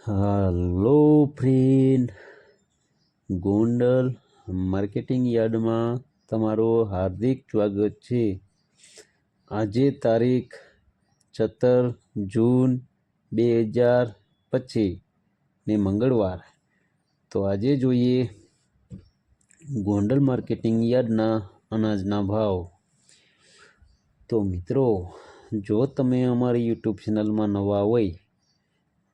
હાલો friend. Gondal marketing યાર્ડમાં તમારું હાર્દિક સ્વાગત છે. આજે તારીખ સત્તર જૂન બે હજાર પચીસ ને મંગળવાર. તો આજે જોઈએ ગોંડલ માર્કેટિંગ યાર્ડના અનાજના ભાવ. તો મિત્રો, જો તમે અમારી યુટ્યુબ ચેનલમાં નવા હોય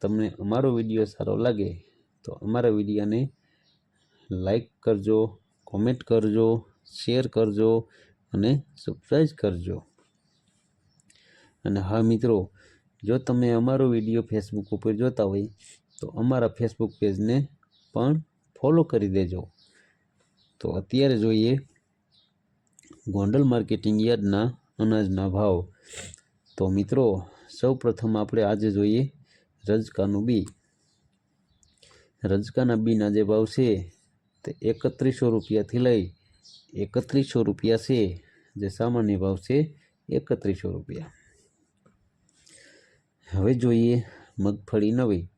તમને અમારો વીડિયો સારો લાગે તો અમારા વિડીયોને લાઈક કરજો, કોમેન્ટ કરજો, શેર કરજો અને સબસ્ક્રાઈબ કરજો. અને હા મિત્રો, જો તમે અમારો વીડિયો ફેસબુક ઉપર જોતા હોય, તો અમારા ફેસબુક પેજને પણ ફોલો કરી દેજો. તો અત્યારે જોઈએ, ગોંડલ માર્કેટિંગ યાર્ડના અનાજના ભાવ. તો મિત્રો સૌ પ્રથમ આપણે આજે જોઈએ રજકાનું બી. રજકાના બીના જે ભાવ છે તે એકત્રીસો રૂપિયાથી લઈ એકત્રીસો રૂપિયા છે. જે સામાન્ય ભાવ છે એકત્રીસો રૂપિયા. હવે જોઈએ મગફળી નવી.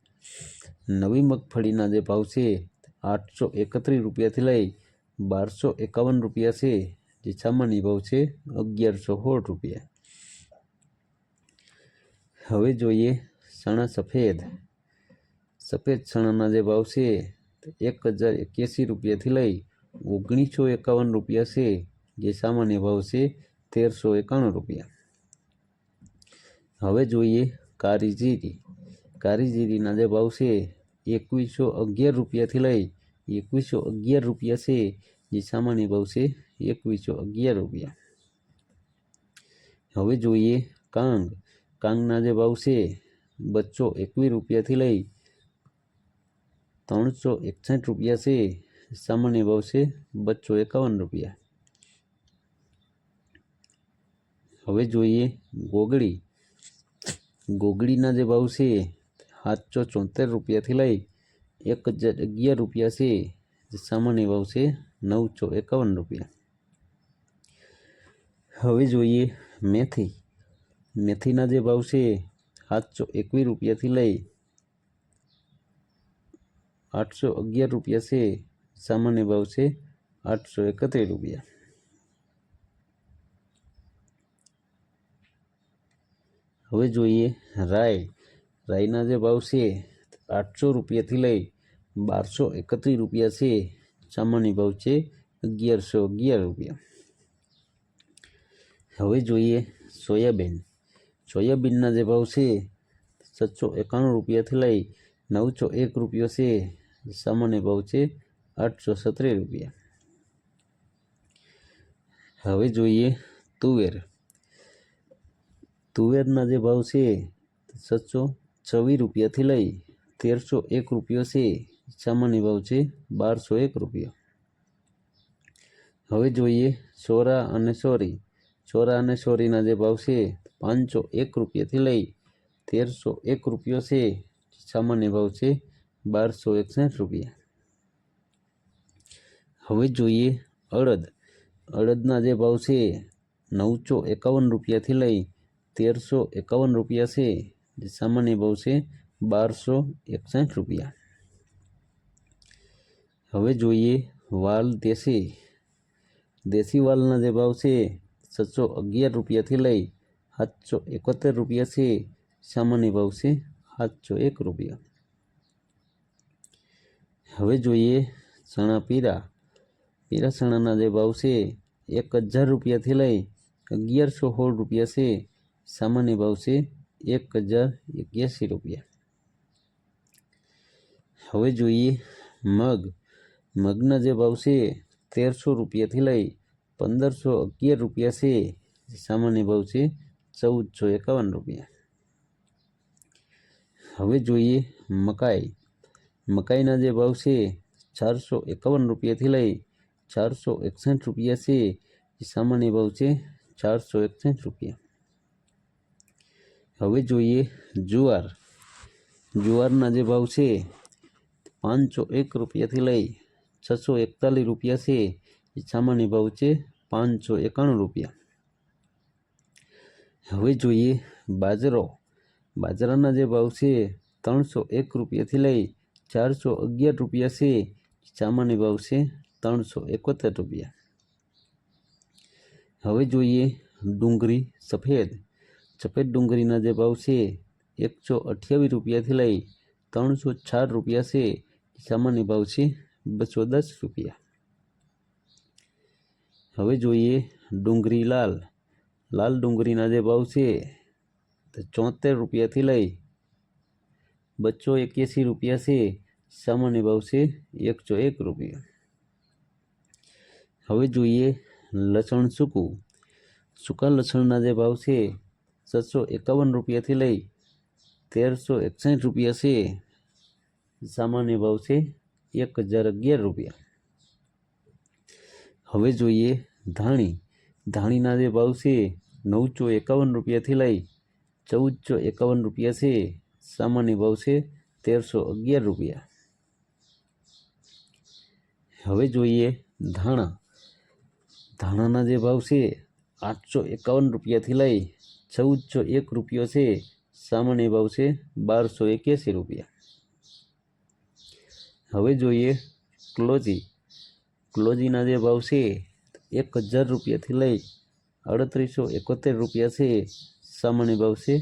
નવી મગફળીના જે ભાવ છે આઠસો એકત્રીસ રૂપિયાથી લઈ બારસો એકાવન રૂપિયા છે. જે સામાન્ય ભાવ છે અગિયારસો સોળ રૂપિયા. હવે જોઈએ ચણા સફેદ. સફેદ ચણાના જે ભાવ છે એક હજાર એક્યાસી રૂપિયાથી લઈ ઓગણીસો એકાવન રૂપિયા છે. જે સામાન્ય ભાવ છે તેરસો એકાણું રૂપિયા. હવે જોઈએ કારી જીરી કારી જીરીના જે ભાવ છે એકવીસો અગિયાર રૂપિયાથી લઈ એકવીસો અગિયાર રૂપિયા છે. જે સામાન્ય ભાવ છે એકવીસો અગિયાર રૂપિયા. હવે જોઈએ કાંગ. કાંગના જે ભાવ છે બસો એકવીસ રૂપિયાથી લઈ ત્રણસો એકસઠ રૂપિયા છે. સામાન્ય ભાવ છે બસો એકાવન રૂપિયા. હવે જોઈએ ગોગડી ગોગડીના જે ભાવ છે સાતસો ચોતેર રૂપિયાથી લઈ એક હજાર અગિયાર રૂપિયા છે. સામાન્ય ભાવ છે નવસો એકાવન રૂપિયા. હવે જોઈએ મેથી. મેથીના જે ભાવ છે સાતસો એકવીસ રૂપિયાથી લઈ આઠસો અગિયાર રૂપિયા છે. સામાન્ય ભાવ છે આઠસો એકત્રીસ રૂપિયા. હવે જોઈએ રાય. રાયના જે ભાવ છે આઠસો રૂપિયાથી લઈ બારસો એકત્રીસ રૂપિયા છે. સામાન્ય ભાવ છે અગિયારસો અગિયાર રૂપિયા. હવે જોઈએ સોયાબીન. સોયાબીનના જે ભાવ છે, સાતસો એકાણું રૂપિયાથી લઈ નવસો એક રૂપિયો છે. સામાન્ય ભાવ છે આઠસો સત્રીસ રૂપિયા. હવે જોઈએ તુવેર. તુવેરના જે ભાવ છે, સાતસો છવ્વીસ રૂપિયાથી લઈ તેરસો એક રૂપિયો છે. સામાન્ય ભાવ છે બારસો એક રૂપિયા. હવે જોઈએ સોરા અને સોરી. ચોરા અને ચોરીના જે ભાવ છે, પાંચસો એક રૂપિયાથી લઈ તેરસો એક રૂપિયો છે. સામાન્ય ભાવ છે બારસો એકસઠ રૂપિયા. હવે જોઈએ અડદ. અડદના જે ભાવ છે, નવસો એકાવન રૂપિયાથી લઈ તેરસો એકાવન રૂપિયા છે. જે સામાન્ય ભાવ છે બારસો એકસઠ રૂપિયા. હવે જોઈએ વાલ દેશી. દેશી વાલના જે ભાવ છે સાતસો અગિયાર રૂપિયાથી લઈ સાતસો એકોતેર રૂપિયા છે સામાન્ય ભાવ છે સાતસો એક રૂપિયા હવે જોઈએ ચણા પીરા પીરા ચણાના જે ભાવ છે એક હજાર રૂપિયાથી લઈ અગિયારસો સોળ રૂપિયા છે સામાન્ય ભાવ છે એક હજાર એક્યાસી રૂપિયા હવે જોઈએ મગ મગના જે ભાવ છે તેરસો રૂપિયાથી લઈ પંદરસો અગિયાર રૂપિયા છે. સામાન્ય ભાવ છે ચૌદસો એકાવન રૂપિયા. હવે જોઈએ મકાઈ. મકાઈના જે ભાવ છે ચારસો એકાવન રૂપિયાથી લઈ ચારસો એકસઠ રૂપિયા છે. એ સામાન્ય ભાવ છે ચારસો એકસઠ રૂપિયા. હવે જોઈએ જુવાર. જુવારના જે ભાવ છે પાંચસો એક રૂપિયાથી લઈ છસો એકતાલીસ રૂપિયા છે. એ સામાન્ય ભાવ છે પાંચસો એકાણું રૂપિયા. હવે જોઈએ બાજરો. બાજરાના જે ભાવ છે ત્રણસો એક રૂપિયાથી લઈ ચારસો અગિયાર રૂપિયા છે. સામાન્ય ભાવ છે ત્રણસો એકોતેર રૂપિયા. હવે જોઈએ ડુંગળી સફેદ. સફેદ ડુંગળીના જે ભાવ છે એકસો અઠ્યાવીસ રૂપિયાથી લઈ ત્રણસો ચાર રૂપિયા છે. સામાન્ય ભાવ છે બસો દસ રૂપિયા. હવે જોઈએ ડુંગળી લાલ. લાલ ડુંગળીના જે ભાવ છે તો ચોતેર રૂપિયાથી લઈ બસો એક્યાસી રૂપિયા છે, સામાન્ય ભાવ છે એકસો એક રૂપિયા. હવે જોઈએ લસણ સૂકું. સૂકા લસણના જે ભાવ છે છસો એકાવન રૂપિયાથી લઈ તેરસો એકસઠ રૂપિયા છે, સામાન્ય ભાવ છે એક હજાર અગિયાર રૂપિયા. હવે જોઈએ ધાણી. ધાણીના જે ભાવ છે, નવસો એકાવન રૂપિયાથી લઈ ચૌદસો એકાવન રૂપિયા છે. સામાન્ય ભાવ છે તેરસો અગિયાર રૂપિયા. હવે જોઈએ ધાણા. ધાણાના જે ભાવ છે, આઠસો એકાવન રૂપિયાથી લઈ ચૌદસો એક રૂપિયો છે. સામાન્ય ભાવ છે બારસો એક્યાસી રૂપિયા. હવે જોઈએ ક્લોજી. ક્લોજીના જે ભાવ છે એક હજાર રૂપિયાથી લઈ અડત્રીસો એકોતેર રૂપિયા છે. સામાન્ય ભાવ છે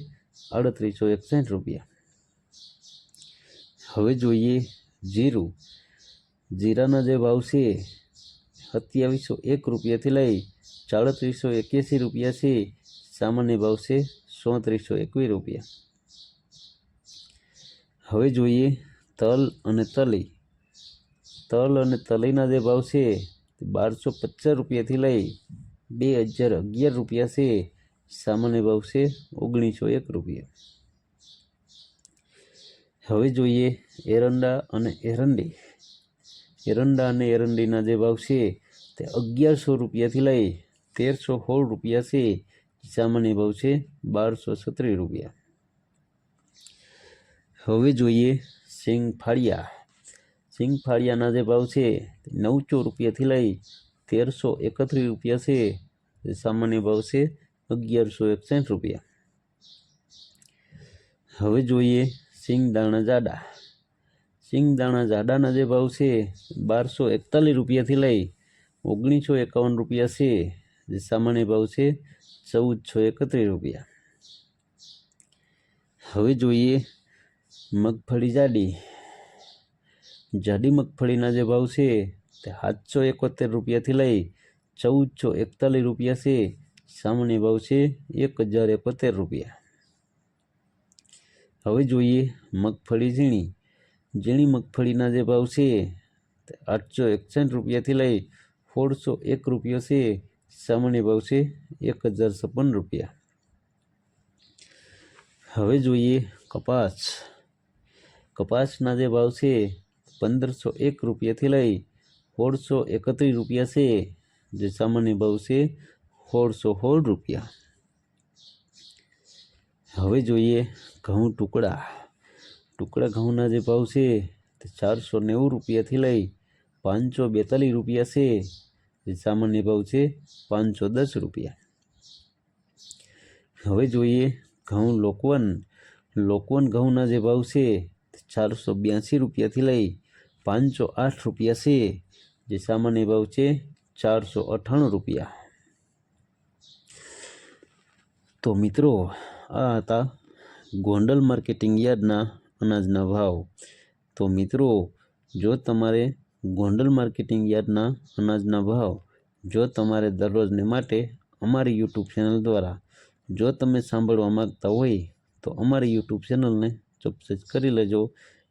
અડત્રીસો એકસઠ રૂપિયા. હવે જોઈએ જીરું. જીરાના જે ભાવ છે સત્યાવીસો એક રૂપિયાથી લઈ સાડત્રીસો એક્યાસી રૂપિયા છે. સામાન્ય ભાવ છે સોત્રીસો એકવીસ રૂપિયા. હવે જોઈએ તલ અને તલી. તલ અને તલીના જે ભાવ છે બારસો પચાસ રૂપિયાથી લઈ બે હજાર અગિયાર રૂપિયા છે. સામાન્ય ભાવ છે ઓગણીસો એક રૂપિયા. હવે જોઈએ એરંડા અને એરંડી. એરંડા અને એરંડીના જે ભાવ છે તે અગિયારસો રૂપિયાથી લઈ તેરસો સોળ રૂપિયા છે. સામાન્ય ભાવ છે બારસો સત્રીસ રૂપિયા. હવે જોઈએ સિંગ ફાળિયા સિંગ ફાળિયાના જે ભાવ છે નવસો રૂપિયાથી લઈ તેરસો એકત્રીસ રૂપિયા છે. જે સામાન્ય ભાવ છે, અગિયારસો એકસઠ રૂપિયા. હવે જોઈએ સિંગ દાણા જાડા. સિંગ દાણા જાડાના જે ભાવ છે, બારસો એકતાલીસ રૂપિયાથી લઈ ઓગણીસો એકાવન રૂપિયા છે. જે સામાન્ય ભાવ છે, ચૌદસો એકત્રીસ રૂપિયા. હવે જોઈએ મગફળી જાડી. જાડી મગફળીના જે ભાવ છે, તે સાતસો એકોતેર રૂપિયાથી લઈ ચૌદસો એકતાલીસ રૂપિયા છે. સામાન્ય ભાવ છે એક હજાર એકોતેર રૂપિયા. હવે જોઈએ મગફળી ઝીણી. ઝીણી મગફળીના જે ભાવ છે, તે આઠસો એકસઠ રૂપિયાથી લઈ સોળસો એક રૂપિયો છે. સામાન્ય ભાવ છે એક હજાર છપ્પન રૂપિયા. હવે જોઈએ કપાસ. કપાસના જે ભાવ છે પંદરસો એક રૂપિયાથી લઈ સોળસો એકત્રીસ રૂપિયા છે. જે સામાન્ય ભાવ છે સોળસો સોળ રૂપિયા. હવે જોઈએ ઘઉં ટુકડા. ટુકડા ઘઉંના જે ભાવ છે તે ચારસો નેવું રૂપિયાથી લઈ પાંચસો બેતાલીસ રૂપિયા છે. જે સામાન્ય ભાવ છે પાંચસો દસ રૂપિયા. હવે જોઈએ ઘઉં લોકવન. લોકવન ઘઉંના જે ભાવ છે ચારસો બ્યાસી રૂપિયાથી લઈ પાંચસો આઠ રૂપિયા છે, જે સામાન્ય ભાવ છે ચારસો અઠ્ઠાણું રૂપિયા. તો મિત્રો, આ હતા ગોંડલ માર્કેટિંગ યાર્ડના અનાજના ભાવ. તો મિત્રો, જો તમારે ગોંડલ માર્કેટિંગ યાર્ડના અનાજના ભાવ જો તમારે દરરોજને માટે અમારી યુટ્યુબ ચેનલ દ્વારા જો તમે સાંભળવા માગતા હોય, તો અમારી યુટ્યુબ ચેનલને સબસ્ક્રાઈબ કરી લેજો.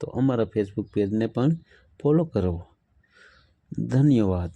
તો અમારા ફેસબુક પેજને પણ ફોલો કરો. ધન્યવાદ.